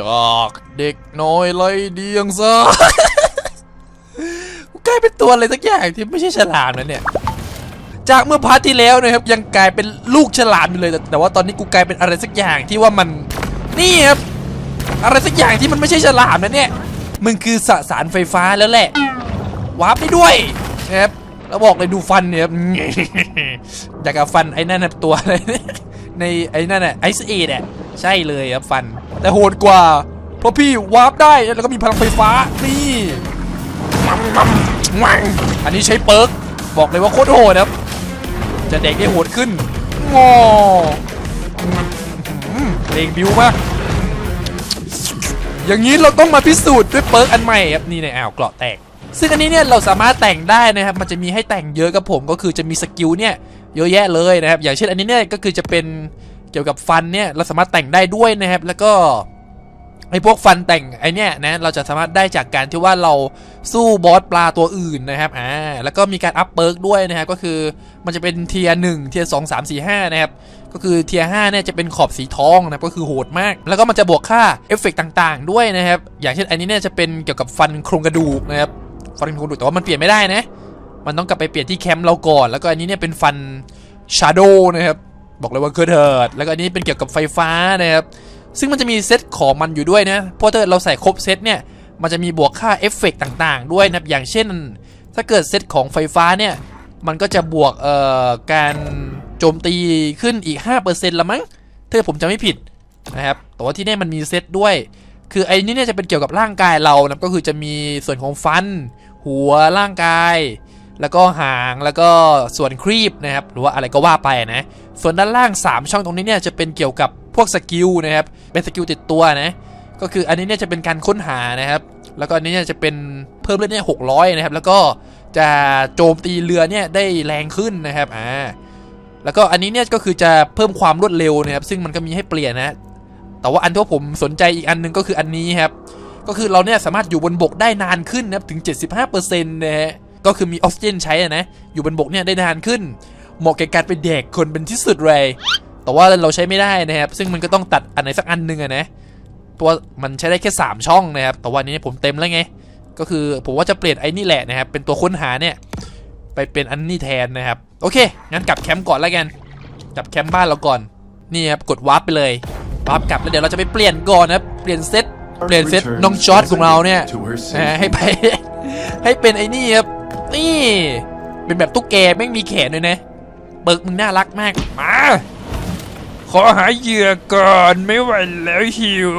จากเด็กน้อยไรเดียงซะกูกลายเป็นตัวอะไรสักอย่างที่ไม่ใช่ฉลามนะเนี่ย จากเมื่อพาร์ทที่แล้วนะครับยังกลายเป็นลูกฉลามอยู่เลยแต่แต่ว่าตอนนี้กูกลายเป็นอะไรสักอย่างที่ว่ามันนี่ครับอะไรสักอย่างที่มันไม่ใช่ฉลามนะเนี่ยมึงคือสสารไฟฟ้าแล้วแหละวาร์ปได้ด้วยนะครับแล้วบอกเลยดูฟันเนี่ยครับอยากกับฟันไอ้นั่นนะตัวอะไรในไอ้นั่นน่ะไอซ์เอดอะใช่เลยครับฟัน แต่โหดกว่า เพราะพี่วาร์ปได้แล้วก็มีพลังไฟฟ้านี่มังอันนี้ใช้เปิร์กบอกเลยว่าโคตรโหดครับ จะเด็กได้โหดขึ้นงออืมเพลงบิวมากอย่างนี้เราต้องมาพิสูจน์ด้วยเปิร์กอันใหม่ครับนี่ในแอ้าวเกราะแตก ซึ่งอันนี้เนี่ยเราสามารถแต่งได้นะครับ มันจะมีให้แต่งเยอะกับผมก็คือจะมีสกิลเนี่ยเยอะแยะเลยนะครับ อย่างเช่นอันนี้เนี่ยก็คือจะเป็น เกี่ยวกับฟันเนี่ยเราสามารถแต่งได้ด้วยนะครับ แล้วก็ไอ้พวกฟันแต่งไอเนี่ยนะเราจะสามารถได้จากการที่ว่าเราสู้บอสปลาตัวอื่นนะครับอ่าแล้วก็มีการอัพเปิร์กด้วยนะครับก็คือมันจะเป็นเทียร์หนึ่งเทียร์สองสามสี่ห้านะครับก็คือเทียร์ห้าเนี่ยจะเป็นขอบสีทองนะก็คือโหดมาก แล้วก็มันจะบวกค่าเอฟเฟกต่างๆ ด้วยนะครับอย่างเช่นอันนี้เนี่ยจะเป็นเกี่ยวกับฟันโครงกระดูกนะครับฟันโครงกระดูกแต่ว่ามันเปลี่ยนไม่ได้นะมันต้องกลับไปเปลี่ยนที่แคมป์เราก่อน แล้วก็อันนี้เนี่ยเป็นฟันชาโดนะครับ บอกเลยว่าเกิดเถิดแล้วก็อันนี้เป็นเกี่ยวกับไฟฟ้านะครับซึ่งมันจะมีเซตของมันอยู่ด้วยนะเพราะถ้าเราใส่ครบเซตเนี่ยมันจะมีบวกค่าเอฟเฟกต์ต่างๆ ด้วยนะครับอย่างเช่น ถ้าเกิดเซตของไฟฟ้าเนี่ยมันก็จะบวกเอ่อการโจมตีขึ้นอีก 5%ละมั้งถ้าผมจำไม่ผิดนะครับแต่ว่าที่นี่มันมีเซตด้วย คือไอ้นี่เนี่ยจะเป็นเกี่ยวกับร่างกายเรานะก็คือจะมีส่วนของฟัน หัวร่างกาย แล้วก็หางแล้วก็ส่วนครีบนะครับหรือว่าอะไรก็ว่าไปนะ ส่วนด้านล่าง 3 ช่องตรงนี้เนี่ยจะเป็นเกี่ยวกับพวกสกิลนะครับ เป็นสกิลติดตัวนะ ก็คืออันนี้เนี่ยจะเป็นการค้นหานะครับ แล้วก็อันนี้เนี่ยจะเป็นเพิ่มเลือดเนี่ยหกร้อยนะครับ แล้วก็จะโจมตีเรือเนี่ยได้แรงขึ้นนะครับ อ่า แล้วก็อันนี้เนี่ยก็คือจะเพิ่มความรวดเร็วนะครับ ซึ่งมันก็มีให้เปลี่ยนนะ แต่ว่าอันที่ผมสนใจอีกอันหนึงก็คืออันนี้ครับ ก็คือเราเนี่ยสามารถอยู่บนบกได้นานขึ้นนะครับถึง 75%นะฮะ ก็คือมีออกซิเจนใช้นะ อยู่บนบกเนี่ยได้นานขึ้น เหมาะแก่การไปแดกคนเป็นที่สุดเลย แต่ว่าเราใช้ไม่ได้นะครับ ซึ่งมันก็ต้องตัดอันไหนสักอันหนึ่งอะนะ ตัวมันใช้ได้แค่ 3 ช่องนะครับ แต่วันนี้ผมเต็มแล้วไง ก็คือผมว่าจะเปลี่ยนไอ้นี่แหละนะครับ เป็นตัวค้นหาเนี่ย ไปเป็นอันนี้แทนนะครับ โอเค งั้นกลับแคมป์ก่อนแล้วกัน กลับแคมป์บ้านเราก่อน นี่ครับ กดวาร์ปไปเลย วาร์ปกลับแล้วเดี๋ยวเราจะไปเปลี่ยนก่อนนะครับ เปลี่ยนเซต เปลี่ยนเซตน้องจอร์ดของเราเนี่ยให้ไปให้เป็นไอ้นี่ครับ นี่ เป็นแบบตุ๊กแกไม่งมีแขนด้วยนะ เบิกมึงน่ารักมาก มา ขอหาเหยื่อก่อนไม่ไหวแล้วหิว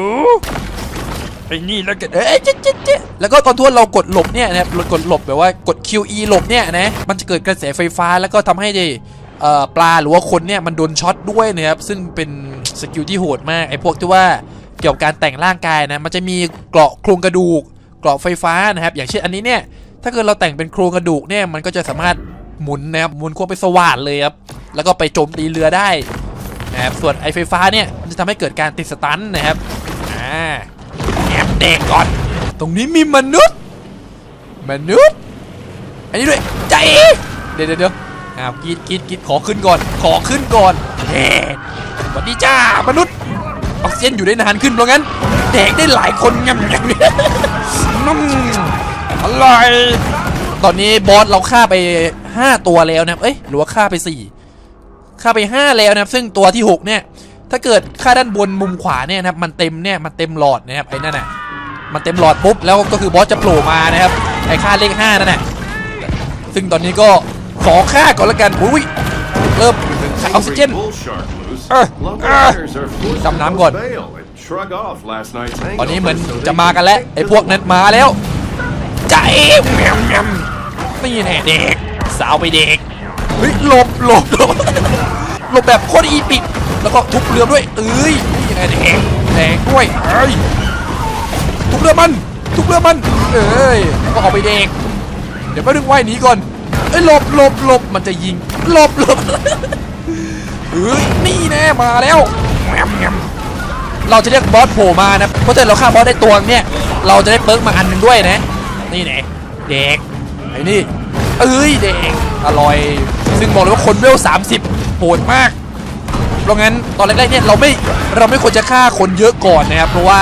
ไอ้นี่แล้วกันเอ้ยเจ๊เจ๊เจ๊แล้วก็ตอนทวนเรากดหลบเนี่ยนะครับกดหลบแบบว่ากด QE หลบเนี่ยนะมันจะเกิดกระแสไฟฟ้าแล้วก็ทำให้เอ่อปลาหรือว่าคนเนี่ยมันโดนช็อตด้วยนะครับซึ่งเป็นสกิลที่โหดมากไอ้พวกที่ว่าเกี่ยวกับการแต่งร่างกายนะมันจะมีเกราะโครงกระดูกเกราะไฟฟ้านะครับ อย่างเช่นอันนี้เนี่ยถ้าเกิดเราแต่งเป็นโครงกระดูกเนี่ยมันก็จะสามารถ หมุนนะครับหมุนควงไปสว่านเลยครับแล้วก็ไปโจมตีเรือได้นะครับส่วนไอไฟฟ้าเนี่ยมันจะทำให้เกิดการติดสตันนะครับอ่าแอบเด็กก่อน ตรงนี้มีมนุษย์ มนุษย์ อันนี้ด้วยใจเดี๋ยวเดี๋ยวเดี๋ยวอ้าวกรีดกรีดกรีดขอขึ้นก่อน ขอขึ้นก่อนเฮ้สวัสดีจ้ามนุษย์ออกซิเจนอยู่ได้นานขึ้นเพราะงั้นแดกได้หลายคนงำงำนุ่มอร่อยตอนนี้บอสเราฆ่าไป 5 ตัวแล้วนะครับเอ้ยหรือว่าฆ่าไป 4ฆ่าไป 5 แล้วนะครับ ซึ่งตัวที่ 6 เนี่ย ถ้าเกิดค่าด้านบนมุมขวาเนี่ยนะครับมันเต็มเนี่ยมันเต็มหลอดนะครับไอ้นั่นน่ะมันเต็มหลอดปุ๊บแล้วก็คือบอสจะโผล่มานะครับไอ้ค่าเลข5นั่นน่ะซึ่งตอนนี้ก็ขอฆ่าก่อนละกันอุ้ยเริ่ม With อ an อกซิเจน angry bull shark loose, Uh, local uh. hunters are forced to ดำน้ำก่อน bail and shrug off last night's ตอนนี้ hangover เหมือน so they จะมากันแล้ว can ไอ้ take พวก to นั้นมาแล้วใจแมมแมมนี่แน่เด็ก สาวไปเด็กเฮ้ยหลบหลบหลบหลบแบบโคตรอีปิกแล้วก็ทุบเรือด้วยเอ้ยนี่แน่เด็กแดงด้วยเอ้ยทุบเรือมันทุบเรือมันเอ้ยก็ออกไปเด็กเดี๋ยวแป๊บนึงว่ายหนีก่อนเอ้ยหลบหลบหลบมันจะยิงหลบหลบเฮ้ยนี่แน่มาแล้วเราจะเรียกบอสโผล่มานะเพราะถ้าเราฆ่าบอสได้ตัวเนี่ย เราจะได้เปิร์กมาอันหนึ่งด้วยนะ นี่แน่เด็กไอ้นี่ เอ้ยเด็กอร่อย ซึ่งบอกเลยว่าคนเวล30โหดมาก เพราะงั้นตอนแรกๆเนี่ยเราไม่เราไม่ควรจะฆ่าคนเยอะก่อนนะครับเพราะว่า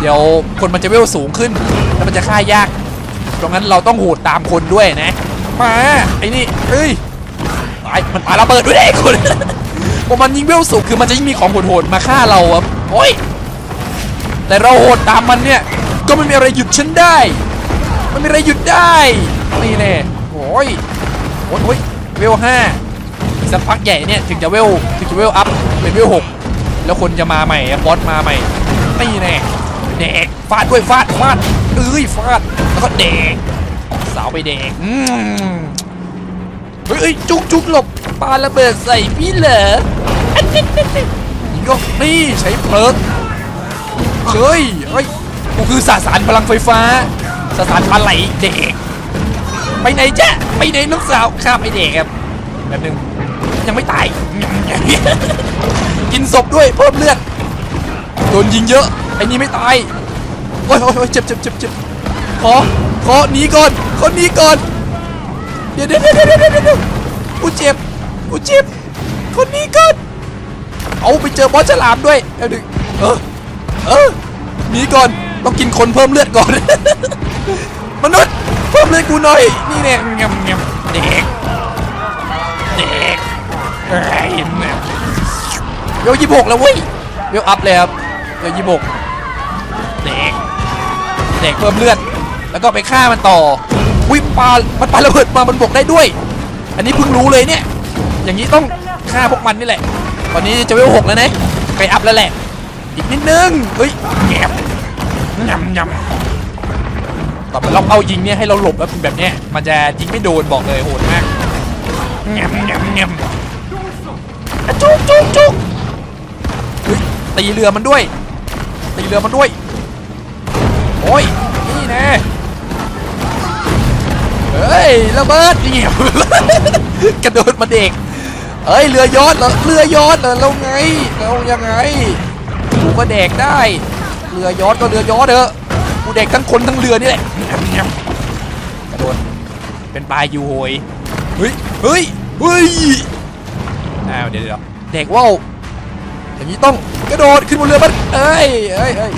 เดี๋ยวคนมันจะเวลสูงขึ้นแล้วมันจะฆ่ายากตราะงั้นเราต้องโหดตามคนด้วยนะ มาไอ้นี่เอ้ยตายมันปาระเบิดด้วยไอ้คนพอมันยิงเวลสูงคือมันจะยิ่งมีของโหดๆมาฆ่าเราครับโอ้ยแต่เราโหดตามมันเนี่ยก็ไม่มีอะไรหยุดฉันได้ไม่มีอะไรหยุดได้นี่แน่ อ้ยโอ้ยโอ้ยเวลห้าสักพักใหญ่เนี่ยถึงจะเวลถึงจะเวลอัพเป็นเวลหกแล้วคนจะมาใหม่บอสมาใหม่นี่แน่เด็กฟาดด้วยฟาดฟาดเอ้ยฟาดแล้วก็เด็กสาวไปเด็กอืมเฮ้ยจุกจุกหลบปาระเบิดใส่พี่เหรออันนี้นี่ก็นี่ใช้เพิร์เฮ้ยเฮ้ยกูคือสสารพลังไฟฟ้าสสารปลาไหลเด็ก ไปไหนจ๊ะไปไหนน้องสาวข้ามไอเด็กครับแบบนึงยังไม่ตาย กินศพด้วยเพิ่มเลือดโดนยิงเยอะไอ้นี่ไม่ตายโอ้ยโอ้ยโอ้ยเจ็บเจ็บเจ็บเจ็บขอขอหนีก่อนขอหนีก่อนเดี๋ยวเดี๋ยวเดี๋ยวเดี๋ยวเดี๋ยวเดี๋ยวกูเจ็บกูเจ็บคนนี้ก่อนเอาไปเจอบอสฉลามด้วยเอาดึงเออเออหนีก่อนต้องกินคนเพิ่มเลือดก่อน พิ่มเลือดกูหน่อย นี่เนี่ยงำงำเด็กเด็กเอ้ยแม่ยเวลยี่หกแล้วเว้ยเวอัพเลยครับเวลยี่หกเด็กเด็กเพิ่มเลือด แล้วก็ไปฆ่ามันต่อวิปามันปาระเบิดมามันบกได้ด้วย อันนี้เพิ่งรู้เลยเนี่ย อย่างนี้ต้องฆ่าพวกมันนี่แหละ ตอนนี้จะเวลหกแล้วนะไปอัพแล้วแหละ อีกนิดนึง เฮ้ยแงบยำยำ ต่อไปเราเอายิงเนี่ยให้เราหลบแล้วเป็นแบบเนี้ยมันจะยิงไม่โดนบอกเลยโหดมากแงมแงมแงมอะจุกจุกจุกตีเรือมันด้วย ตีเรือมันด้วย โอ้ยนี่แน่เฮ้ยระเบิดเงียบกระโดดมาเด็กเอ้ยเรือยอดเหรอเรือยอดเหรอเราไงเรายังไงกูก็แดกได้เรือยอดก็เรือยอดเถอะ กูแดกทั้งคนทั้งเรือนี่แหละกระโดดเป็นปลายูโหยเฮ้ยเฮ้ยเฮ้ยอ้าวเดี๋ยวเดี๋ยวเด็กว่าวอย่างนี้ต้องกระโดดขึ้นบนเรือมันเอ้ยเอ้ยเอ้ย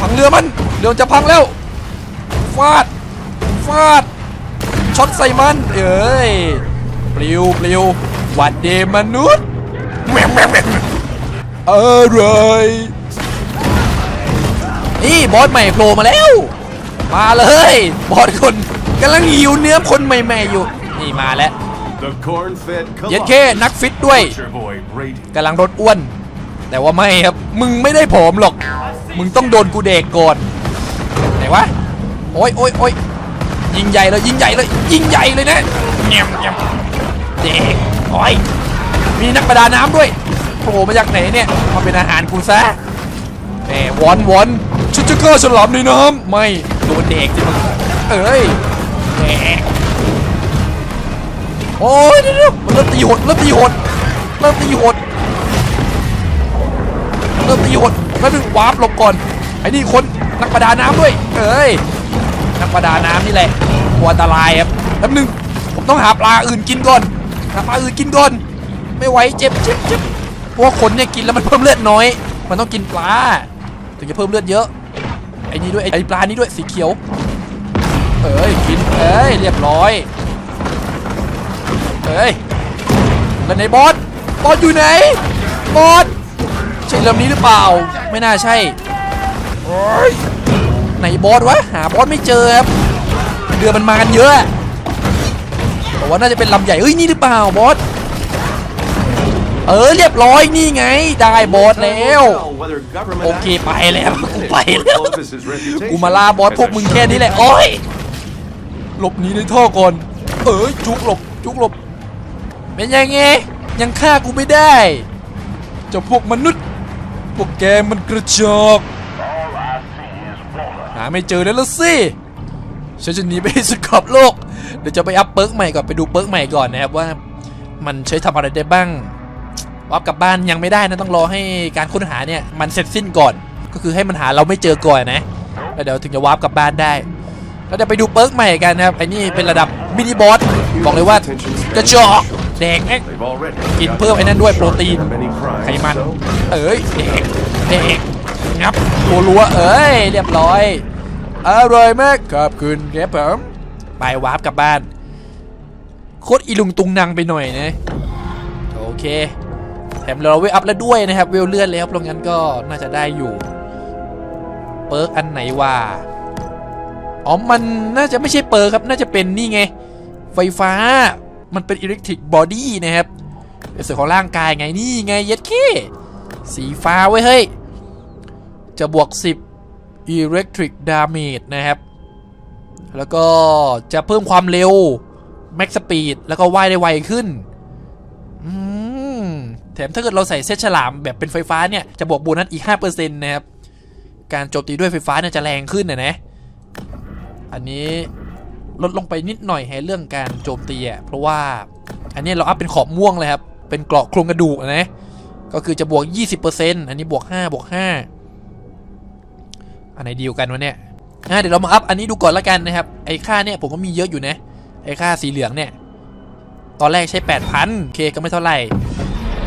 พังเรือมันเรือจะพังแล้วฟาดฟาดช็อตใส่มันเอ้ยปลิวปลิวหวัดเดมนุษย์แหม่แหม่แหม่อะไร นี่บอสใหม่โผล่มาแล้ว มาเลย บอสคนกำลังหิวเนื้อคนใหม่ๆอยู่ นี่มาแล้ว The corn-fed เย็ดแค่นักฟิตด้วย Butcher boy Brady. กำลังรถอ้วน แต่ว่าไม่ครับ มึงไม่ได้ผอมหรอก มึงต้องโดนกูเด็กก่อนไหนวะ โอ้ยโอ้ยโอ้ยยิงใหญ่เลยยิงใหญ่เลยยิงใหญ่เลยนะเงียบเงียบเด็กโอ้ยมีนักประดาน้ำด้วยโผล่มาจากไหนเนี่ยมาเป็นอาหารกูซะแหมวอนวอน ชุดจะฆ่าฉลามในน้ำไม่โดนเด็กสิมึงเอ้ยแหมโอ้ยเดี๋ยวเดี๋ยวมันเริ่มตีหดเริ่มตีหดเริ่มตีหดเริ่มตีหดแล้วนึงวาร์ปหลบก่อนไอ้นี่คนนักประดาน้ำด้วย เอ้ยนักประดาน้ำนี่แหละกลัวอันตรายครับแป๊บนึงผมต้องหาปลาอื่นกินก่อนหาปลาอื่นกินก่อน ไม่ไหวเจ็บเจ็บเจ็บเพราะว่าคนเนี่ยกินแล้วมันเพิ่มเลือดน้อย มันต้องกินปลาถึงจะเพิ่มเลือดเยอะไอ้นี่ด้วยไอ้ปลานี่ด้วยสีเขียว เอ้ยกินเอ้ยเรียบร้อยเอ้ยแล้วไหนบอสบอสอยู่ไหนบอสใช่ลำนี้หรือเปล่า ไม่น่าใช่โอ้ยไหนบอสวะหาบอสไม่เจอครับเรือมันมากันเยอะแต่ว่าน่าจะเป็นลำใหญ่เอ้ยนี่หรือเปล่าบอส เออเรียบร้อยนี่ไงได้บอสแล้ว Whether government โอเคไปแล้วกูไป or แล้ว Clovis's reputation กูมาล่าบอสพวกมึงแค่นี้แหละโอ้ยหลบหนีในท่อก่อนเอ้ยจุกหลบจุกหลบเป็นยังไงยังฆ่ากูไม่ได้เจ้าพวกมนุษย์พวกแกมันกระจอกหาไม่เจอแล้วละสิฉันจะหนีไปให้สุดขอบโลกเดี๋ยวจะไปอัพเปิร์กใหม่ก่อนไปดูเปิร์กใหม่ก่อนนะครับว่า มันใช้ทำอะไรได้บ้าง วับกลับบ้านยังไม่ได้นะต้องรอให้การค้นหาเนี่ยมันเสร็จสิ้นก่อน ก็คือให้มันหาเราไม่เจอก่อนนะแล้วเดี๋ยวถึงจะวาร์ปกลับบ้านได้แล้วเดี๋ยวไปดูเปิร์กใหม่กันนะครับไอ้นี่เป็นระดับมินิบอสบอกเลยว่ากระจอกแดงแม่ง They've already กินเพิ่มไอ้นั่นด้วยโปรตีนไขมันเอ้ยเด็กเด็กงับรัวเอ้ยเรียบร้อยอร่อยมากขอบคุณครับผมไปวาร์ปกลับบ้านโคตรอีลุงตุงนางไปหน่อยนะโอเค แถมเราเวลอัพแล้วด้วยนะครับ เวลเลื่อนแล้วเพราะงั้นก็น่าจะได้อยู่ เปิร์กอันไหนวะอ๋อ มันน่าจะไม่ใช่เปิร์กครับ น่าจะเป็นนี่ไง ไฟฟ้า มันเป็นอิเล็กทริกบอดี้นะครับ เป็นส่วนของร่างกายไงนี่ไงเย็ดเคสีฟ้าไว้ยเฮ้ย จะบวก 10 Electric Damage นะครับ แล้วก็จะเพิ่มความเร็ว Max Speed แล้วก็ว่ายได้ไวขึ้น แถมถ้าเกิดเราใส่เซตฉลามแบบเป็นไฟฟ้าเนี่ยจะบวกโบนัสอีก 5%นะครับ การโจมตีด้วยไฟฟ้าเนี่ยจะแรงขึ้นนะนะ อันนี้ลดลงไปนิดหน่อยให้เรื่องการโจมตีอะเพราะว่าอันนี้เราอัพเป็นขอบม่วงเลยครับ เป็นเกราะโครงกระดูกนะ ก็คือจะบวก 20%อันนี้บวก5บวก5อันไหนดีกว่ากันวะเนี่ยอะเดี๋ยวเรามาอัพอันนี้ดูก่อนละกันนะครับ ไอ้ค่าเนี่ยผมก็มีเยอะอยู่นะ ไอ้ค่าสีเหลืองเนี่ย ตอนแรกใช้ 8,000โอเคก็ไม่เท่าไหร่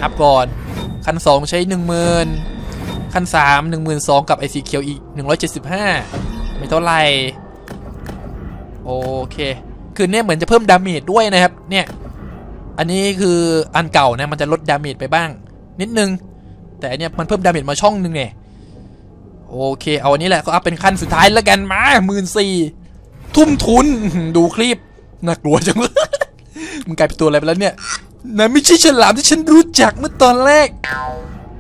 อัพก่อน คัน 2 ใช้ 10,000 คัน 3 12,000 กับไอสีเขียวอีก 175 ไม่เท่าไหร่ โอเค คือเนี่ยเหมือนจะเพิ่มดาเมจด้วยนะครับ เนี่ย อันนี้คืออันเก่านะ มันจะลดดาเมจไปบ้าง นิดนึง แต่เนี่ยมันเพิ่มดาเมจมาช่องนึงเนี่ยโอเค เอาอันนี้แหละก็อัพเป็นขั้นสุดท้ายแล้วกันมาหมื่นสี่ทุ่มทุนดูคลิปน่ากลัวจังเลยมึงกลายเป็นตัวอะไรไปแล้วเนี่ย นั่นไม่ใช่ฉลามที่ฉันรู้จักเมื่อตอนแรก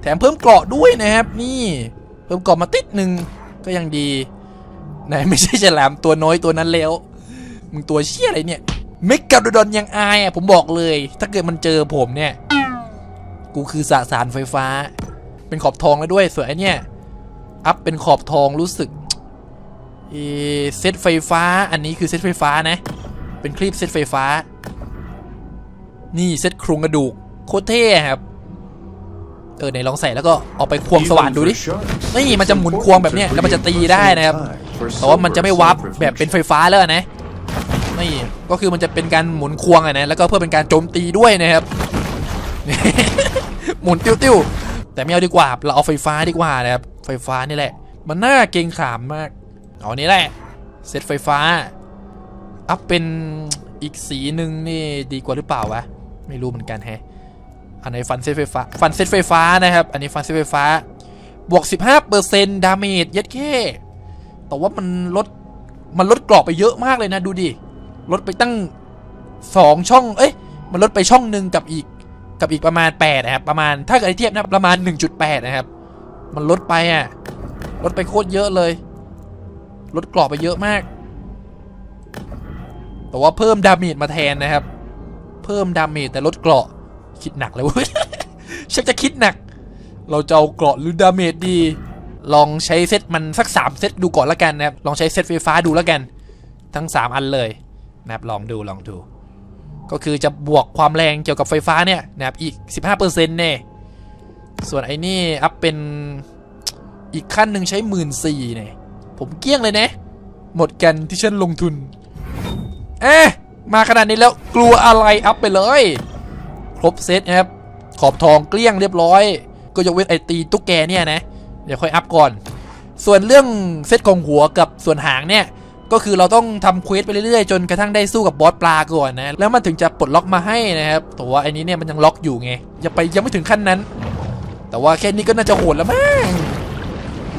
แถมเพิ่มเกราะด้วยนะครับ นี่ เพิ่มเกราะมาติดหนึ่งก็ยังดีไหนไม่ใช่ฉลามตัวน้อยตัวนั้นแล้ว มึงตัวเชี่ยอะไรเนี่ยเมกาโดดอนยังอายอะผมบอกเลย ถ้าเกิดมันเจอผมเนี่ย กูคือสสารไฟฟ้า เป็นขอบทองแล้วด้วยส่วนไอเนี่ย อัพเป็นขอบทองรู้สึกออเซตไฟฟ้า อันนี้คือเซตไฟฟ้านะ เป็นคลิปเซตไฟฟ้า นี่เซตโครงกระดูกโคตรเท่ครับ เออไหนลองใส่แล้วก็เอาไปควงสว่านดูดิ นี่มันจะหมุนควงแบบนี้แล้วมันจะตีได้นะครับ แต่ว่ามันจะไม่วับแบบเป็นไฟฟ้าแล้วนะ นี่ก็คือมันจะเป็นการหมุนควงอะนะ แล้วก็เพื่อเป็นการโจมตีด้วยนะครับ หมุนติ้วๆ แต่ไม่เอาดีกว่า เราเอาไฟฟ้าดีกว่านะครับ ไฟฟ้านี่แหละ มันน่าเกงขามมาก เอาอันนี้แหละ เซตไฟฟ้า อัพเป็นอีกสีหนึ่งนี่ดีกว่าหรือเปล่าวะ ไม่รู้เหมือนกันแฮะอันไหนฟันเซตไฟฟ้า ฟันเซตไฟฟ้านะครับ อันนี้ฟันเซตไฟฟ้า บวก 15%ดาเมจยัดแค่แต่ว่ามันลด มันลดกรอบไปเยอะมากเลยนะดูดิ ลดไปตั้ง 2 ช่อง เอ้ย มันลดไปช่องหนึ่งกับอีก กับอีกประมาณ 8 นะครับ ประมาณ ถ้าเกิดเทียบนะประมาณ 1.8 นะครับ มันลดไปอะ ลดไปโคตรเยอะเลย ลดกรอบไปเยอะมาก แต่ว่าเพิ่มดาเมจมาแทนนะครับ เพิ่มดาเมจแต่ลดเกราะ คิดหนักเลยเว้ยชักจะคิดหนัก เราจะเอาเกราะหรือดาเมจดี ลองใช้เซตมันสัก3เซตดูก่อนละกันนะครับ ลองใช้เซตไฟฟ้าดูแล้วกัน ทั้ง 3 อันเลยนะครับ ลองดูลองดู ก็คือจะบวกความแรงเกี่ยวกับไฟฟ้าเนี่ยนะครับอีก 15%เนี่ยส่วนไอ้นี่อัพเป็นอีกขั้นหนึ่งใช้หมื่นสี่เนี่ยผมเกลี้ยงเลยนะ หมดกันที่ฉันลงทุน เอ๊ะ มาขนาดนี้แล้วกลัวอะไรอัพไปเลย ครบเซตนะครับขอบทองเกลี้ยงเรียบร้อย ก็ยกเว้นไอตีตุ๊กแกเนี่ยนะ เดี๋ยวค่อยอัพก่อน ส่วนเรื่องเซตของหัวกับส่วนหางเนี่ย ก็คือเราต้องทำเควสไปเรื่อยๆ จนกระทั่งได้สู้กับบอสปลาก่อนนะ แล้วมันถึงจะปลดล็อกมาให้นะครับแต่ว่าไอ้นี้เนี่ยมันยังล็อกอยู่ไงยังไปยังไม่ถึงขั้นนั้น แต่ว่าแค่นี้ก็น่าจะโหดแล้วมั้ง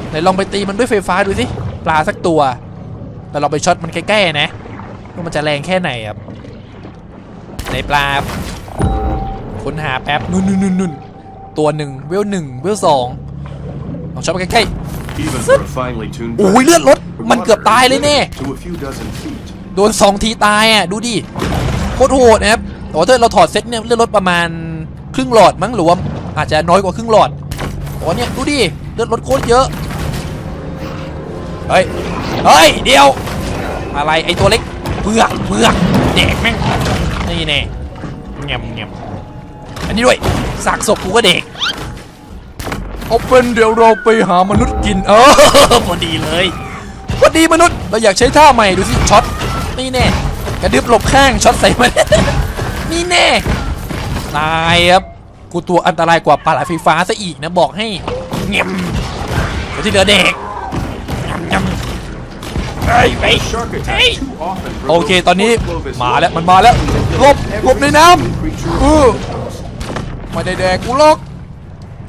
ไหนลองไปตีมันด้วยไฟฟ้าดูสิปลาสักตัวแล้วเราไปช็อตมันใกล้ๆนะ มันจะแรงแค่ไหนครับไหนปลาค้นหาแป๊บนุ่นนุ่นนุ่นตัวหนึ่งเวลหนึ่งเวลสองลองช็อตไปใกล้ Even for a finely tuned ๆโอ้ยเลือดลดมันเกือบตายเลยแน่ to a few dozen feet. โดนสองทีตายอะดูดิโคตรโหดนะครับแต่ว่าถ้าเราถอดเซ็ตเนี่ยเลือดลดประมาณครึ่งหลอดมั้งหรือว่าอาจจะน้อยกว่าครึ่งหลอดโอ้เนี่ยดูดิเลือดลดโคตรเยอะเฮ้ยเฮ้ยเดียวอะไรไอตัวเล็ก เบือกเบือกแดกแม่งนี่แน่เงียบเงียบอันนี้ด้วยสากศพกูก็เด็กเอาเป็นเดี๋ยวเราไปหามนุษย์กินเออพอดีเลยพอดีมนุษย์เราอยากใช้ท่าใหม่ดูสิช็อตนี่แน่กระดึบหลบข้างช็อตใส่มันนี่แน่ตายครับกูตัวอันตรายกว่าปลาไหลไฟฟ้าซะอีกนะบอกให้เงียบดูที่เหลือเด็ก ไปไป Shark เฮ้ย attack too often โอเคตอนนี้มาแล้วมันมาแล้วหลบหลบในน้ำเออไม่ได้แดกกูหรอก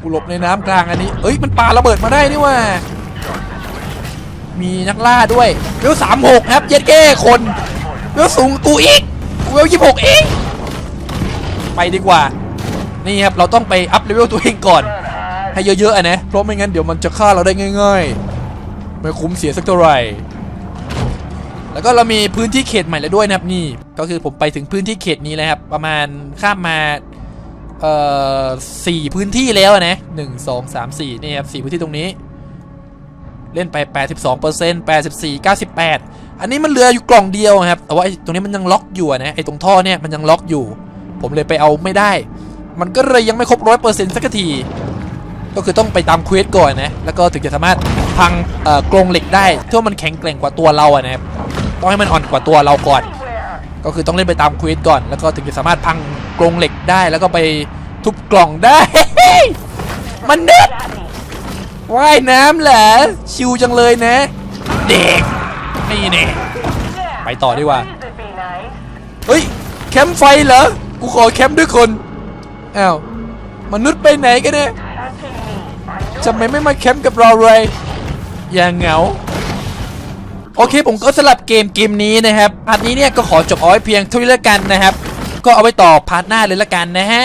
กูหลบในน้ำกลางอันนี้เอ้ยมันปาระเบิดมาได้นี่ว่ามีนักล่าด้วยเวลสามหกครับเย็ดเก้คนเวลสูงกูอีกเวลยี่หกเองไปดีกว่า นี่ครับเราต้องไปอัพเลเวลตัวเองก่อน ให้เยอะๆอะนะเพราะไม่งั้นเดี๋ยวมันจะฆ่าเราได้ง่ายๆไม่คุ้มเสียสักเท่าไหร่ แล้วก็เรามีพื้นที่เขตใหม่แล้วด้วยนะครับนี่ก็คือผมไปถึงพื้นที่เขตนี้แล้วครับ ประมาณข้ามมาเอ่อสี่พื้นที่แล้วนะหนึ่งสองสามสี่นี่ครับสี่พื้นที่ตรงนี้ เล่นไป 82เปอร์เซ็นต์84 98 อันนี้มันเหลืออยู่กล่องเดียวครับ แต่ว่าไอ้ตรงนี้มันยังล็อกอยู่นะไอ้ตรงท่อเนี่ยมันยังล็อกอยู่ ผมเลยไปเอาไม่ได้ มันก็เลยยังไม่ครบร้อยเปอร์เซ็นต์สักทีก็คือต้องไปตามเควสก่อนนะ แล้วก็ถึงจะสามารถพังเอ่อกรงเหล็กได้ที่ว่ามันแข็งแกร่งกว่าตัวเราอะนะครับ ต้องให้มันอ่อนกว่าตัวเราก่อน ก็คือต้องเล่นไปตามควสก่อน แล้วก็ถึงจะสามารถพังกรงเหล็กได้ แล้วก็ไปทุบกล่องได้ มันเน็ตว่ายน้ำเหรอชิวจังเลยนะ เด็กนี่เน่ไปต่อดีกว่า เฮ้ย แคมป์ไฟเหรอ กูขอแคมป์ด้วยคน อ้าว มนุษย์ไปไหนกันเนี่ยทำไมไม่มาแคมป์กับเราเลย อย่างเหงา โอเคผมก็สลับเกมเกมนี้นะครับพาร์ทนี้เนี่ยก็ขอจบเอาไว้เพียงเท่านี้แล้วกันนะครับ ก็เอาไว้ต่อพาร์ทหน้าเลยละกันนะฮะ